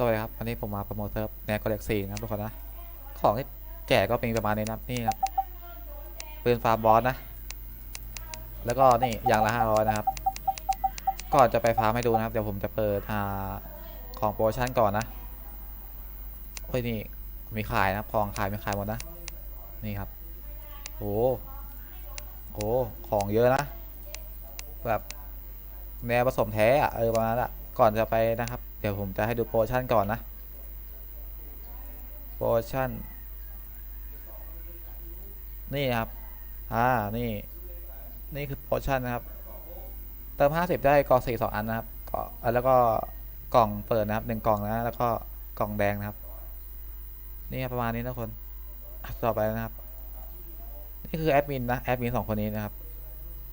สวัสดีครับวันนี้ผมมาโปรโมทเซิร์ฟแนวกอเล็กซี่นะทุกคนนะ ของที่แจกก็เป็นประมาณนี้นะนี่ครับปืนฟาร์มบอสนะ แล้วก็นี่อย่างละห้าร้อยนะครับ ก่อนจะไปฟาร์มให้ดูนะครับ เดี๋ยวผมจะเปิดหาของโปรโมชั่นก่อนนะโอ้ยนี่มีขายนะของขายมีขายหมดนะ นี่ครับโอ้โหของเยอะนะ แบบแนวผสมแท้อะเออประมาณนั้นอะก่อนจะไปนะครับ เดี๋ยวผมจะให้ดูโปรชั่นก่อนนะ โปรชั่น นี่ครับ อ่า นี่ นี่คือโปรชั่นนะครับ เติม 50 ได้กล่องสี่สองอันนะครับก็แล้วก็กล่องเปิดนะครับหนึ่งกล่องนะ แล้วก็กล่องแดงนะครับ นี่ครับประมาณนี้นะคนต่อไปนะครับ นี่คือแอดมินนะ แอดมินสองคนนี้นะครับ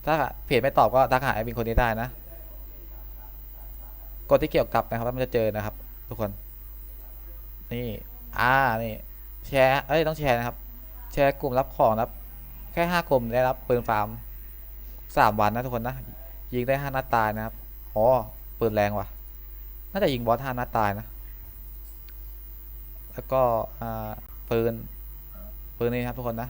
ถ้าเพจไม่ตอบก็ทักหาแอดมินคนนี้ได้นะ กดที่เกี่ยวกับนะครับแล้วมันจะเจอนะครับ ทุกคน นี่อ่านี่แชร์เอ้ยต้องแชร์นะครับ แชร์กลุ่มรับของนะครับ แค่ห้ากลุ่มได้รับปืนฟาร์มสามวันนะทุกคนนะยิงได้ห้านัดตายนะครับอ๋อปืนแรงว่ะ น่าจะยิงบอสห้านัดตายนะ แล้วก็อ่าปืนปืนนี่นะครับทุกคนนะ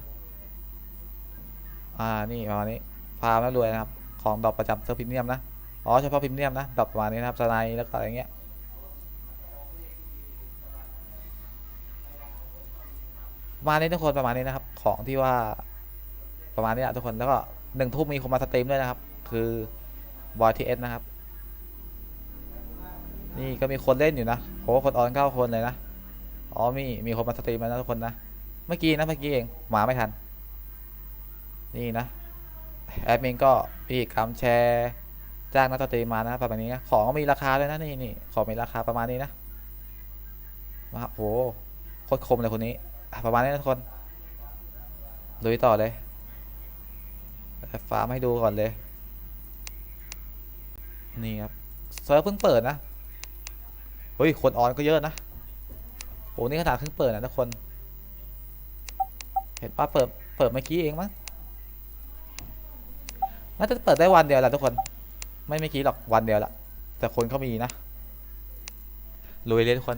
อ่านี่ประมาณนี้ฟาร์มแล้วรวยนะครับ ของดอกประจำเซอร์พรีเมียมนะ อ๋อเฉพาะพรีเมียมนะดอกประมาณนี้นะครับสไนด์แล้วก็อะไรเงี้ยประมาณนี้ทุกคนประมาณนี้นะครับ ของที่ว่าประมาณนี้อะทุกคนแล้วก็หนึ่งทุ่มมีคนมาสตรีมด้วยนะครับ คือบอยทีเอสนะครับ นี่ก็มีคนเล่นอยู่นะโหคนออนเก้าคนเลยนะอ๋อมีมีคนมาสตรีมแล้วนะทุกคนนะเมื่อกี้นะเมื่อกี้เองมาไม่ทัน นี่นะแอดมินก็พี่กำแชร์ จ้างนักดนตรีมานะประมาณนี้นะของก็มีราคาด้วยนะนี่นี่ของมีราคาประมาณนี้นะมาโหโคตรคมเลยคนนี้ประมาณนี้นะทุกคนลุยต่อเลยฟาร์มให้ดูก่อนเลย นี่ครับเซิร์ฟเพิ่งเปิดนะเฮ้ยคนออนก็เยอะนะโหนี่ขนาดเพิ่งเปิดนะทุกคน เห็นว่าเปิดเปิดเมื่อกี้เองมั้งน่าจะเปิดได้วันเดียวแหละทุกคน ไม่ไม่คิดหรอกวันเดียวละแต่คนเขามีนะลุยเลยทุกคน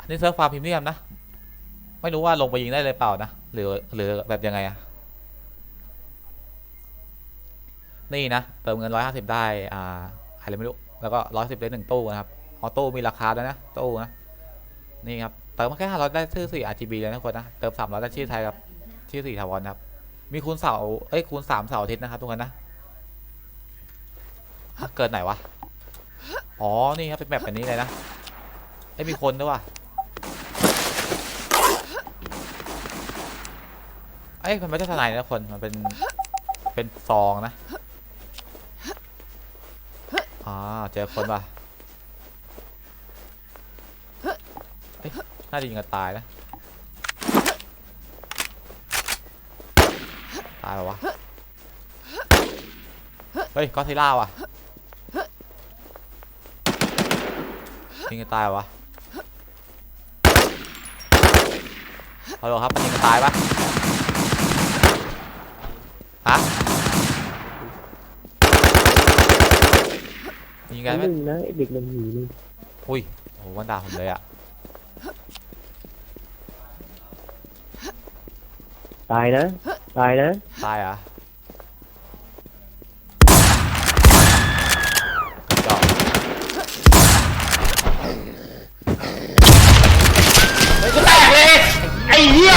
อันนี้เซิร์ฟฟาร์มพรีเมียมนะ ไม่รู้ว่าลงไปยิงได้เลยเปล่านะ หรือหรือแบบยังไงอะนี่นะ เติมเงินร้อยห้าสิบได้ อ่าอะไรไม่รู้ แล้วก็ร้อยสิบได้หนึ่งตู้นะครับ ออโต้มีราคาแล้วยนะ ตู้นะ นี่ครับ เติมมาแค่ห้าร้อยได้ชื่อสี่ RGB เลยนะทุกคนนะ เติมสามร้อยได้ชื่อไทยกับ ชื่อสี่ถาวรนะครับ มีคูณเสาเอ้ยคูณสามเสาอาทิตย์นะครับทุกคนนะ เกิดไหนวะ อ๋อ นี่ครับ เป็นแบบแบบนี้เลยนะไอ้ยมีคนด้วยวะไอ้ยมันไม่ใช่ทนายนะคน มันเป็น เป็นซองนะ อ่า เจอคนว่ะเอ้ยน่าจะยิงกันตายนะ ตายเหรอวะ เฮ้ยก็อดซิลล่าว่ะ ยิงกันตายเหรอวะฮัลโหลครับยิงกันตายปะฮะยิงกันไหมหนึ่งนะไอ้เด็กมันหนีนี่อุ้ยโอ้โหวันด่าผมเลยอะตายนะ ตายนะ ตายเหรอะจอกเฮ้ยกูแตกเลย ไอ้เหี้ย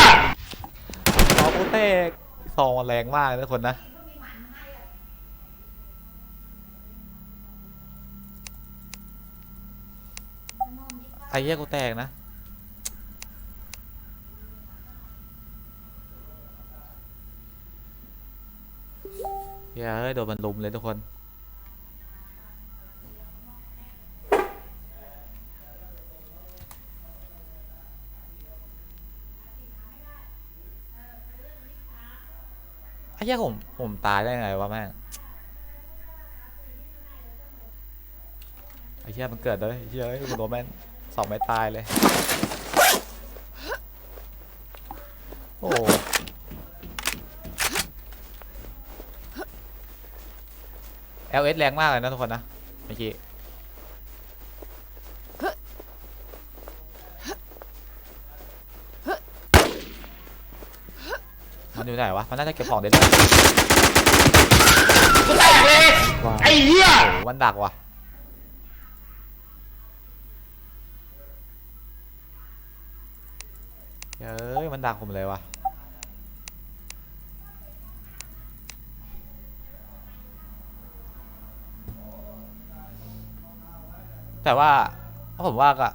ซองกูแตก ซองแรงมากเลยนะคนนะไอ้เหี้ยกูแตกนะเฮ้ยเอ้ยโดนมันลุมเลยทุกคน ไอ้เหี้ยผม ผมตายได้ไงวะแม่งไอ้เหี้ยมันเกิดเลยเหี้ยเอ้ยมันโดนแม่งสองไม่ตายเลย โอ้โห LS แรงมากเลยนะทุกคนนะเมื่อกี้ อยู่ไหนวะ มันน่าจะเก็บของเด็ดเลยวายไอ้เหี้ยโอ้โหมันดักว่ะ เฮ้ย มันดักผมเลยว่ะ แต่ว่าผมว่าก็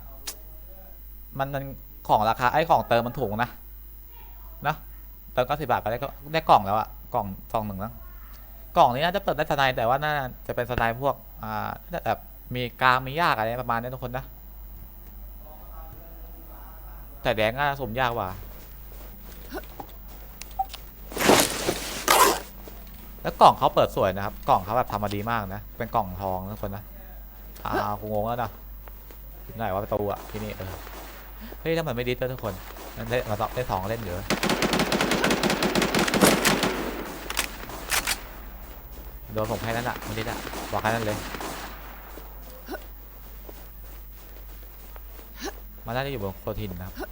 มันมันของราคาไอ้ของเติมมันถูกนะนะ เติมก็สิบาทก็ได้ก็ได้กล่องแล้วอะกล่องซองหนึ่งนะกล่องนี้น่าจะเปิดได้สไนด์แต่ว่าน่าจะเป็นสไนด์พวกอ่าแบบมีกลางมียากอะไรประมาณนี้ทุกคนนะ แต่แดงน่าสมยากกว่า แล้วกล่องเขาเปิดสวยนะครับ กล่องเขาแบบทำมาดีมากนะ เป็นกล่องทองทุกคนนะอ่ากูงงแล้วนะไหนว่าประตูอะที่นี่เออเฮ้ยถ้ามันไม่ดิสด้วยทุกคนเล่นมาต่อเล่นสองเล่นเยอะ โดนผมให้นั่นอะมันดิสอะบอกแค่นั้นเลยมันน่าจะอยู่บนโคทินนะครับ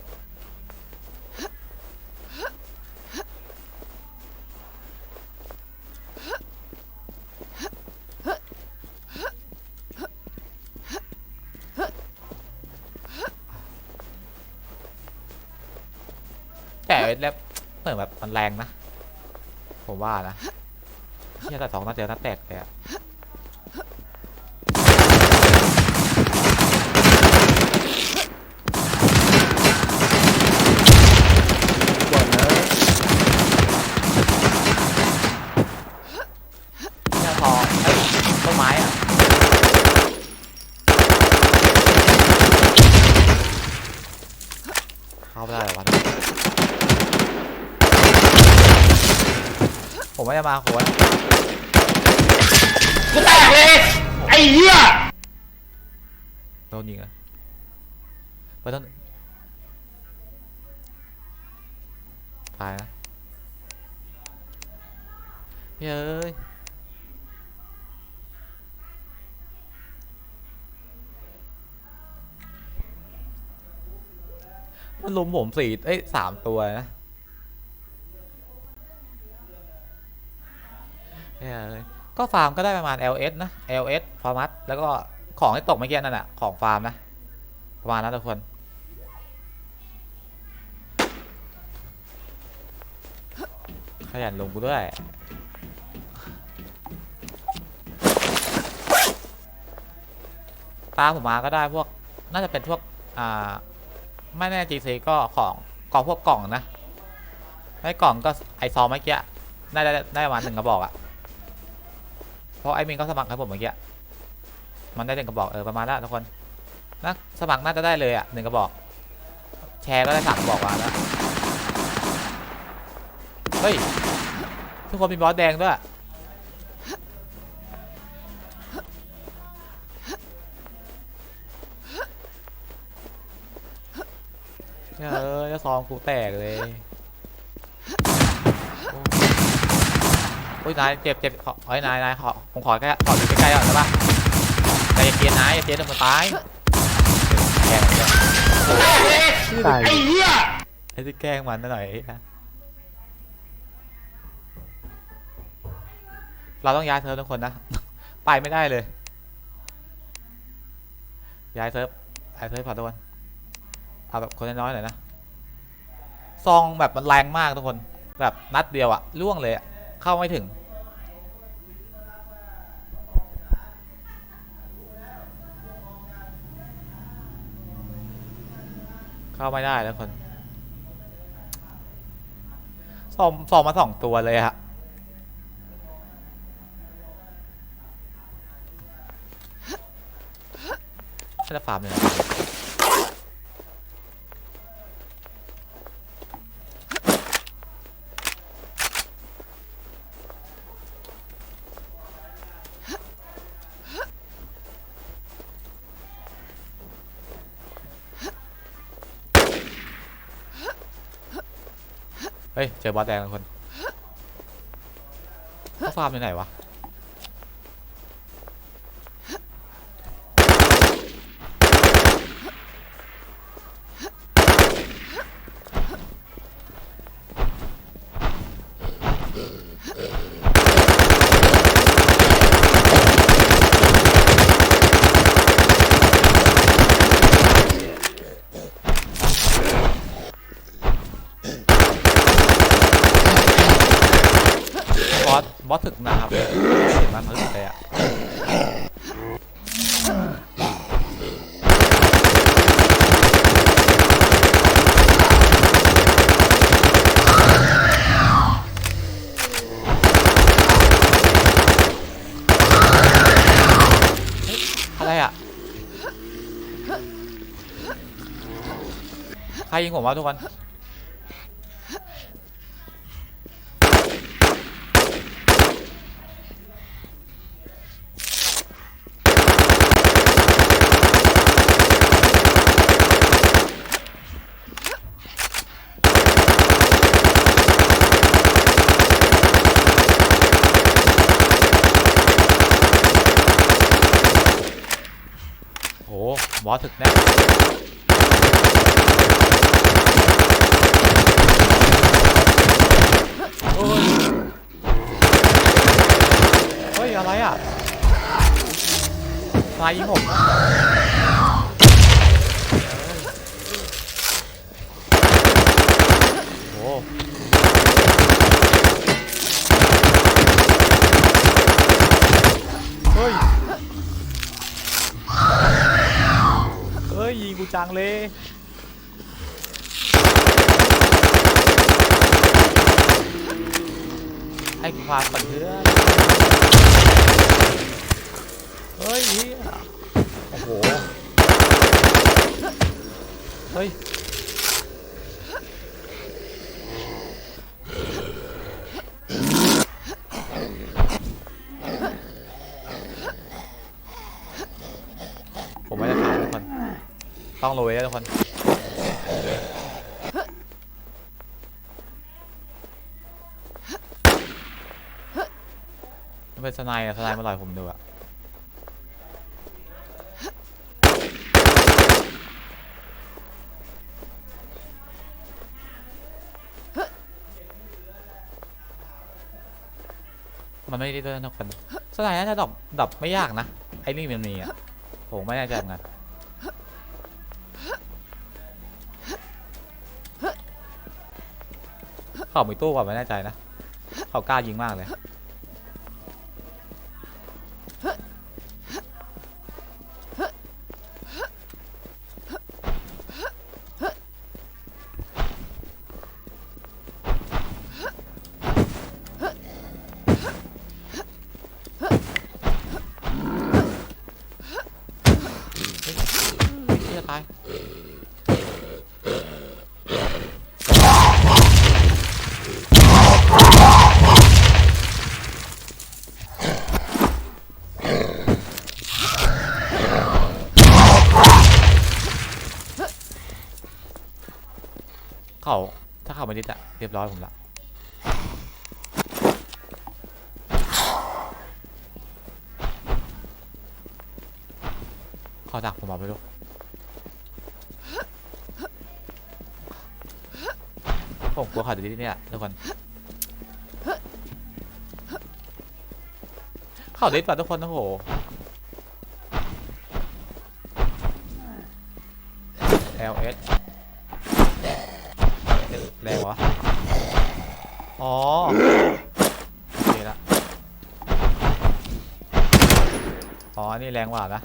แต่แล้วเหมือนแบบมันแรงนะ ผมว่านะ เที่ยแต่สองนัดเดียวนัดแตกเลยอะก่อนนะเนี่ยพอเอ้ยต้นไม้อะเข้าไม่ได้เหรอวะผมไม่ได้มาโคน กูแตกเลย ไอ้เหี้ยโดนยิงอะไปต้นตายนะเฮ้ยมันลุมผมสี่เอ้ยสามตัวนะเฮ้ย ก็ฟาร์มก็ได้ประมาณ LS นะ LS ฟาร์มัสแล้วก็ของที่ตกเมื่อกี้นั่นแหะของฟาร์มนะ ประมาณนั้นทุกคนขยันลงกูด้วยตามผมมาก็ได้พวกน่าจะเป็นพวกอ่าไม่แน่ GC ก็ของกล่องพวกกล่องนะไอ้กล่องก็ไอซอมเมื่อกี้น่าจะได้ประมาณหนึ่งกระบอกอะ ราะไอ้มินก็สมัครให้ผมเมื่อกี้มันได้หนึ่งกระบอกเออประมาณนั้นทุกคนนะสมัครน่าจะได้เลยอะหนึ่งกระบอก แชร์ก็ได้สามกระบอกมาแล้วเฮ้ยทุกคนมีบอสแดงด้วยเออจะซองกูแตกเลยโอ้โอ้ยนายเจ็บเจ็บขอเฮ้ยนายนายขอผมขอแค่ขออยู่ใกล้ๆก่อนได้ปะแต่อย่าเกลียนนายอย่าเกลียนเดี๋ยวมันตายแกล้งมันเลยตายไอ้เหี้ยไอ้ที่แกล้งมันหน่อยนะเราต้องย้ายเซิร์ฟทุกคนนะ ไปไม่ได้เลย ย้ายเซิร์ฟย้ายเซิร์ฟพอทุกคนเอาแบบคนน้อยๆหน่อยนะ ซองแบบมันแรงมากทุกคน แบบนัดเดียวอะล่วงเลยอะ เข้าไม่ถึง เข้าไม่ได้แล้วคนซองซองมาสองตัวเลยอะน่าจะฟาร์มเลย เฮ้ย เจอบอสแดงแล้วคนเขาฟาร์มอยู่ไหนวะ บอสถึกนะครับเห็นมันเขาถึกเลยอะอะไรอะใครยิงผมวะทุกคน โห บอสถึกแน่โอ้ยเฮ้ย อะไรอะนายยิงผมโอ้เฮ้ย อ้ยยิงกูจังเลยให้กูพาก่อนเพื่อนเฮ้ยเหี้ยโอ้โห เฮ้ย ต้องโรยแล้วทุกคนเป็นสไนด์อะสไนด์มาลอยผมดูอะมันไม่ได้ด้วยนะทุกคนสไนด์น่าจะดับดับไม่ยากนะไอ้นี่มันมีอะผมไม่แน่ใจเหมือนกัน เขามีตู้ก่อนไม่แน่ใจนะ เขากล้ายิงมากเลย เรียบร้อยผมละขาดักผมมาไม่รู้ผมกลัวเขาจะดิดเนี่ยทุกคนเขาดิดป่ะทุกคนโอ้โห LS แรงวะ อ๋อ โอเคละ อ๋อ นี่แรงกว่านะ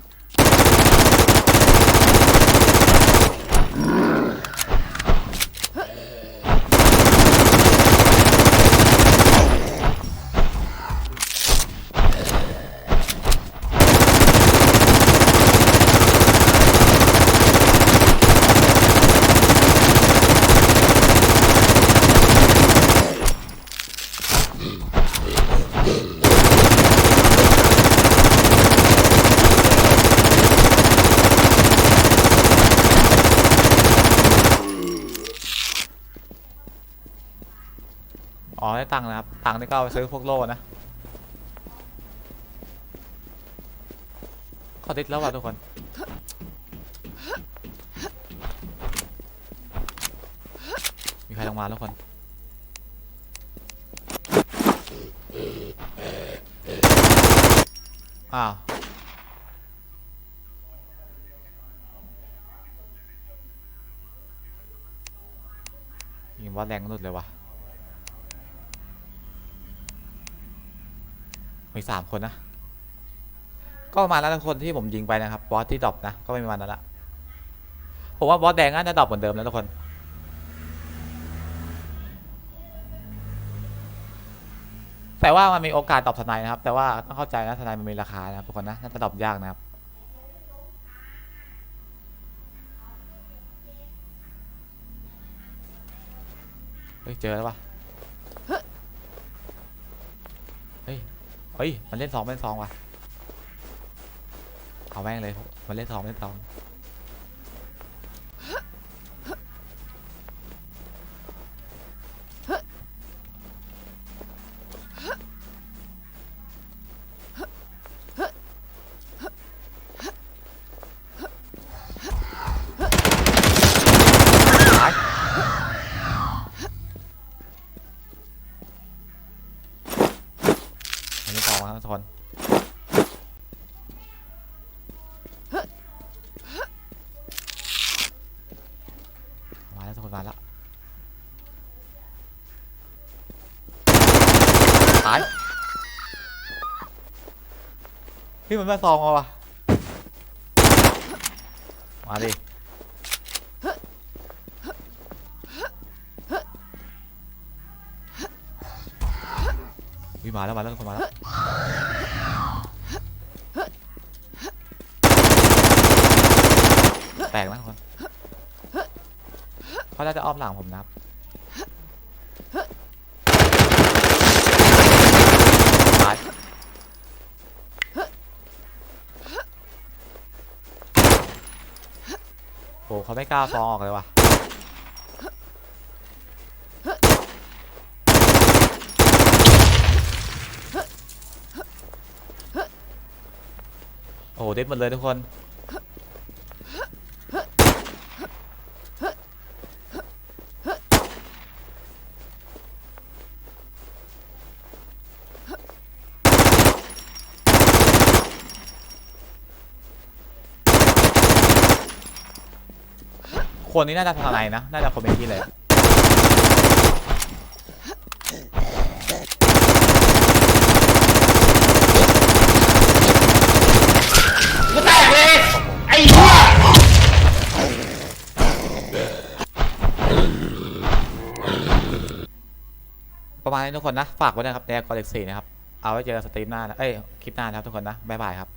อ๋อได้ตังค์นะครับ ตังค์นี่ก็เอาไปซื้อพวกโล่นะขอติดแล้วว่ะทุกคน มีใครลงมาทุกคน อ้าวยิงว่าแรงนุดเลยว่ะ มีสามคนนะ ก็ประมาณนั้นทุกคนที่ผมยิงไปนะครับ บอสที่ดรอปนะ ก็ไม่ประมาณนั้นละ ผมว่าบอสแดงน่าจะดรอปเหมือนเดิมแล้วทุกคน แต่ว่ามันมีโอกาสดรอปทนายนะครับ แต่ว่าต้องเข้าใจนะทนายมันมีราคานะครับทุกคนนะ น่าจะดรอปยากนะครับเฮ้ยเจอแล้วปะเฮ้ย เฮ้ย มันเล่นสองเล่นสองว่ะ เอาแม่งเลย มันเล่นสองเล่นสอง แล้วทุกคนมาแล้วตายพี่มันมาซองเอาวะมาดิวิมาแล้วมาแล้วทุกคนมาแล้วแตกนะทุกคน เขาน่าจะ อมหลังผมนะครับตายโอ้เขาไม่กล้าฟองออกเลยว่ะโอ้เด็ดหมดเลยทุกคน คนนี้น่าจะทำอะไรนะ น่าจะคอมเมนต์ที่เลย กูแตกเลย ไอ้เหี้ยประมาณนี้ทุกคนนะ ฝากไว้นะครับแดกกอเล็กซี่นะครับ เอาไว้เจอสตรีมหน้านะ เอ้ย คลิปหน้านะครับทุกคนนะ บ๊ายบายครับ